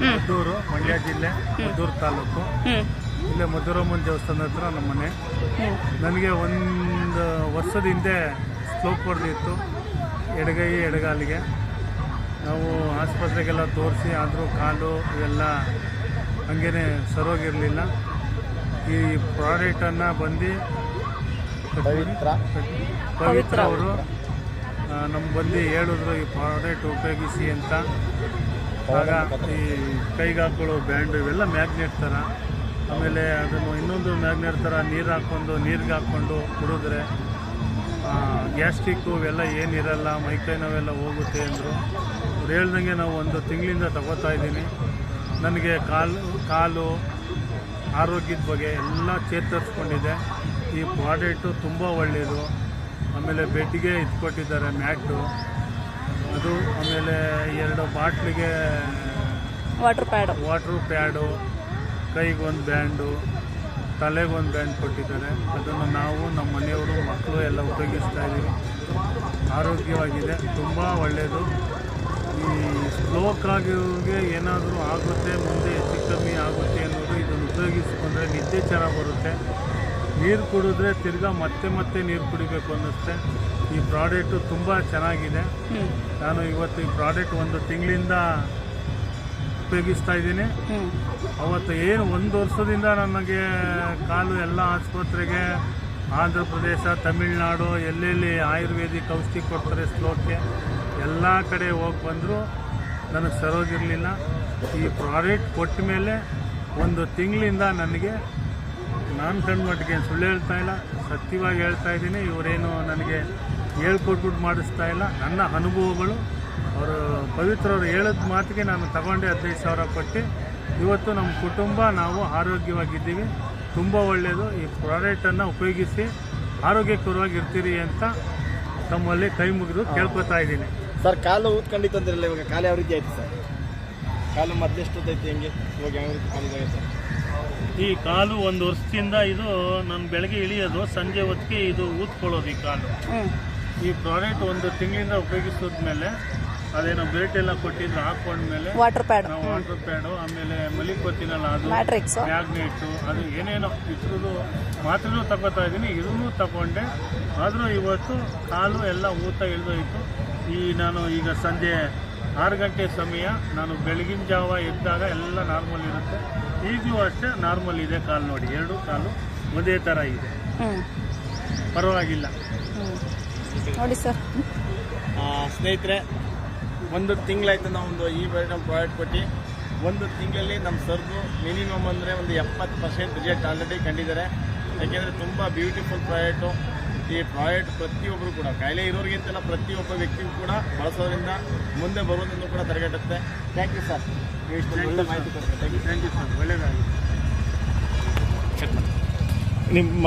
ಮದ್ದೂರು ಮಂಡ್ಯ ಜಿಲ್ಲೆ ಮದ್ದೂರು ತಾಲೂಕು. ಇಲ್ಲೇ ಮಧುರಮ್ಮನ ದೇವಸ್ಥಾನ ಹತ್ರ ನಮ್ಮ ಮನೆ. ನನಗೆ ಒಂದು ವರ್ಷದ ಹಿಂದೆ ಸ್ಲೋಪ್ ಹೊಡೆದಿತ್ತು ಎಡಗೈ ಎಡಗಾಲಿಗೆ. ನಾವು ಆಸ್ಪತ್ರೆಗೆಲ್ಲ ತೋರಿಸಿ ಆದರೂ ಕಾಲು ಇವೆಲ್ಲ ಹಂಗೇ ಸರೋಗಿರಲಿಲ್ಲ ಈ ಪ್ರಾಡಕ್ಟನ್ನು ಬಂದು ಪವಿತ್ರ. ಪವಿತ್ರ ಅವರು ನಮ್ಗೆ ಬಂದು ಹೇಳಿದ್ರು ಈ ಪ್ರಾಡಕ್ಟ್ ಉಪಯೋಗಿಸಿ ಅಂತ. ಆಗ ಈ ಕೈಗೆ ಹಾಕೊಳ್ಳೋ ಬ್ಯಾಂಡ್ ಇವೆಲ್ಲ ಮ್ಯಾಗ್ನೆಟ್ ಥರ. ಆಮೇಲೆ ಅದನ್ನು ಇನ್ನೊಂದು ಮ್ಯಾಗ್ನೆಟ್ ಥರ ನೀರು ಹಾಕ್ಕೊಂಡು ನೀರಿಗೆ ಹಾಕ್ಕೊಂಡು ಕುಡಿದ್ರೆ ಗ್ಯಾಸ್ಟಿಕ್ಕು ಇವೆಲ್ಲ ಏನಿರಲ್ಲ ಮೈಕೈ ನೋವೆಲ್ಲ ಹೋಗುತ್ತೆ ಅಂದರು. ಅವ್ರು ಹೇಳ್ದಂಗೆ ನಾವು ಒಂದು ತಿಂಗಳಿಂದ ತಗೋತಾ ಇದ್ದೀನಿ. ನನಗೆ ಕಾಲು ಕಾಲು ಆರೋಗ್ಯದ ಬಗ್ಗೆ ಎಲ್ಲ ಚೇತರಿಸ್ಕೊಂಡಿದೆ. ಈ ಪ್ರಾಡಕ್ಟು ತುಂಬ ಒಳ್ಳೆಯದು ಆಮೇಲೆ ಬೆಡ್ಗೆ ಇಟ್ಕೊಟ್ಟಿದ್ದಾರೆ ಮ್ಯಾಟು. ಅದು ಆಮೇಲೆ ಎರಡು ಬಾಟ್ಲಿಗೆ ವಾಟರ್ ಪ್ಯಾಡ್ ವಾಟ್ರು ಪ್ಯಾಡು ಕೈಗೊಂದು ಬ್ಯಾಂಡು ತಲೆಗೊಂದು ಬ್ಯಾಂಡ್ ಕೊಟ್ಟಿದ್ದಾರೆ. ಅದನ್ನು ನಾವು ನಮ್ಮ ಮನೆಯವರು ಮಕ್ಕಳು ಎಲ್ಲ ಉಪಯೋಗಿಸ್ತಾ ಇದ್ದೀವಿ. ಆರೋಗ್ಯವಾಗಿದೆ ತುಂಬ ಒಳ್ಳೆಯದು ಈ ಸ್ಲೋಕಾಗಿ ಆಗಿರೋರಿಗೆ ಏನಾದರೂ ಆಗುತ್ತೆ ಮುಂದೆ ಹೆಚ್ಚು ಕಮ್ಮಿ ಆಗುತ್ತೆ ಅನ್ನೋದು ಇದನ್ನು ಉಪಯೋಗಿಸ್ಕೊಂಡ್ರೆ ನಿದ್ದೆ ಚೆನ್ನಾಗಿ ಬರುತ್ತೆ. ನೀರು ಕುಡಿದ್ರೆ ತಿರ್ಗಾ ಮತ್ತೆ ಮತ್ತೆ ನೀರು ಕುಡಿಬೇಕು ಅನ್ನಿಸುತ್ತೆ ಈ ಪ್ರಾಡಕ್ಟು ತುಂಬ ಚೆನ್ನಾಗಿದೆ. ನಾನು ಇವತ್ತು ಈ ಪ್ರಾಡಕ್ಟ್ ಒಂದು ತಿಂಗಳಿಂದ ಉಪಯೋಗಿಸ್ತಾ ಇದ್ದೀನಿ. ಅವತ್ತು ಏನು ಒಂದು ವರ್ಷದಿಂದ ನನಗೆ ಕಾಲು ಎಲ್ಲ ಆಸ್ಪತ್ರೆಗೆ ಆಂಧ್ರ ಪ್ರದೇಶ ತಮಿಳುನಾಡು ಎಲ್ಲೆಲ್ಲಿ ಆಯುರ್ವೇದಿಕ್ ಔಷಧಿ ಕೊಡ್ತಾರೆ ಸ್ಲೋಕ್ಕೆ ಎಲ್ಲ ಕಡೆ ಹೋಗಿ ಬಂದರೂ ನನಗೆ ಸರೋಗಿರಲಿಲ್ಲ ಈ ಪ್ರಾಡಕ್ಟ್ ಕೊಟ್ಟ ಮೇಲೆ ಒಂದು ತಿಂಗಳಿಂದ ನನಗೆ ನಾನು ಮಟ್ಟಿಗೆ ಸುಳ್ಳು ಹೇಳ್ತಾ ಇಲ್ಲ ಸತ್ಯವಾಗಿ ಹೇಳ್ತಾ ಇದ್ದೀನಿ. ಇವರೇನು ನನಗೆ ಹೇಳ್ಕೊಟ್ಬಿಟ್ಟು ಮಾಡಿಸ್ತಾ ಇಲ್ಲ. ನನ್ನ ಅನುಭವಗಳು ಅವರು ಪವಿತ್ರವ್ರು ಹೇಳಿದ ಮಾತಿಗೆ ನಾನು ತಗೊಂಡೆ ಹದಿನೈದು ಸಾವಿರ ಕೊಟ್ಟು. ಇವತ್ತು ನಮ್ಮ ಕುಟುಂಬ ನಾವು ಆರೋಗ್ಯವಾಗಿದ್ದೀವಿ. ತುಂಬ ಒಳ್ಳೆಯದು ಈ ಪ್ರಾಡಕ್ಟನ್ನು ಉಪಯೋಗಿಸಿ ಆರೋಗ್ಯಕರವಾಗಿರ್ತೀರಿ ಅಂತ ತಮ್ಮಲ್ಲಿ ಕೈ ಮುಗಿದು ಕೇಳ್ಕೊತಾ ಇದ್ದೀನಿ. ಸರ್ ಕಾಲು ಊದ್ಕೊಂಡಿತ್ತು ಅಂದ್ರಲ್ಲ ಇವಾಗ ಕಾಲು ಯಾವ ರೀತಿ ಆಯ್ತು ಸರ್? ಕಾಲು ಮದ್ದೆಷ್ಟು ಐತಿ ಹೆಂಗೆ? ಇವಾಗ ಯಾವ ರೀತಿ ಸರ್ ಈ ಕಾಲು ಒಂದು ವರ್ಷದಿಂದ ಇದು ನಾನು ಬೆಳಗ್ಗೆ ಇಳಿಯೋದು ಸಂಜೆ ಹೊತ್ತಿಗೆ ಇದು ಊದ್ಕೊಳ್ಳೋದು ಈ ಕಾಲು. ಈ ಪ್ರಾಡಕ್ಟ್ ಒಂದು ತಿಂಗಳಿಂದ ಉಪಯೋಗಿಸಿದ್ಮೇಲೆ ಅದೇನೋ ಬೆಲ್ಟ್ ಎಲ್ಲ ಕೊಟ್ಟಿದ್ರು ಹಾಕೊಂಡ್ಮೇಲೆ ವಾಟರ್ ಪ್ಯಾಡ್ ನಾವು ವಾಟರ್ ಪ್ಯಾಡು ಆಮೇಲೆ ಮಲಿಕೊತ್ತಿನಲ್ಲ ಅದು ಮ್ಯಾಟ್ರಿಕ್ಸ್ ಮ್ಯಾಗ್ನೆಟು ಅದು ಏನೇನೋ ಇದ್ರದ್ದು ಮಾತ್ರೆನೂ ತಗೋತಾ ಇದ್ದೀನಿ ಇದನ್ನು ತಗೊಂಡೆ. ಆದರೂ ಇವತ್ತು ಕಾಲು ಎಲ್ಲ ಊತ ಇಳಿದೋಯ್ತು. ಈ ನಾನು ಈಗ ಸಂಜೆ ಆರು ಗಂಟೆ ಸಮಯ ನಾನು ಬೆಳಗಿನ ಜಾವ ಎದ್ದಾಗ ಎಲ್ಲ ನಾರ್ಮಲ್ ಇರುತ್ತೆ. ಈಗಲೂ ಅಷ್ಟೇ ನಾರ್ಮಲ್ ಇದೆ ಕಾಲು ನೋಡಿ. ಎರಡು ಕಾಲು ಒಂದೇ ಥರ ಇದೆ. ಪರವಾಗಿಲ್ಲ. ನೋಡಿ ಸರ್. ಸ್ನೇಹಿತರೆ ಒಂದು ತಿಂಗಳಾಯ್ತು ನಾವು ಒಂದು ಈ ನಮ್ಮ ಪ್ರಾಡಕ್ಟ್ ಕೊಟ್ಟು ಒಂದು ತಿಂಗಳಲ್ಲಿ ನಮ್ಮ ಸರ್ದು ಮಿನಿಮಮ್ ಅಂದರೆ ಒಂದು ಎಪ್ಪತ್ತು ಪರ್ಸೆಂಟ್ ರಿಸಲ್ಟ್ ಆಲ್ರೆಡಿ ಕಂಡಿದ್ದಾರೆ. ಯಾಕೆಂದರೆ ತುಂಬ ಬ್ಯೂಟಿಫುಲ್ ಪ್ರಾಡಕ್ಟು ಈ ಪ್ರಾಡಕ್ಟ್ ಪ್ರತಿಯೊಬ್ಬರು ಕೂಡ ಕಾಯಿಲೆ ಇರೋರಿಗಿಂತೆಲ್ಲ ಪ್ರತಿಯೊಬ್ಬ ವ್ಯಕ್ತಿಗೂ ಕೂಡ ಬಳಸೋದ್ರಿಂದ ಮುಂದೆ ಬರೋದನ್ನು ಕೂಡ ತಡೆಗಟ್ಟುತ್ತೆ. ಥ್ಯಾಂಕ್ ಯು ಸರ್ ಒಳ್ಳೆ ಮಾಹಿತಿ ಕೊಡ್ತೀವಿ ಥ್ಯಾಂಕ್ ಯು ಸರ್ ಒಳ್ಳೆಯದಾಗಿ ನಿಮ್ಮ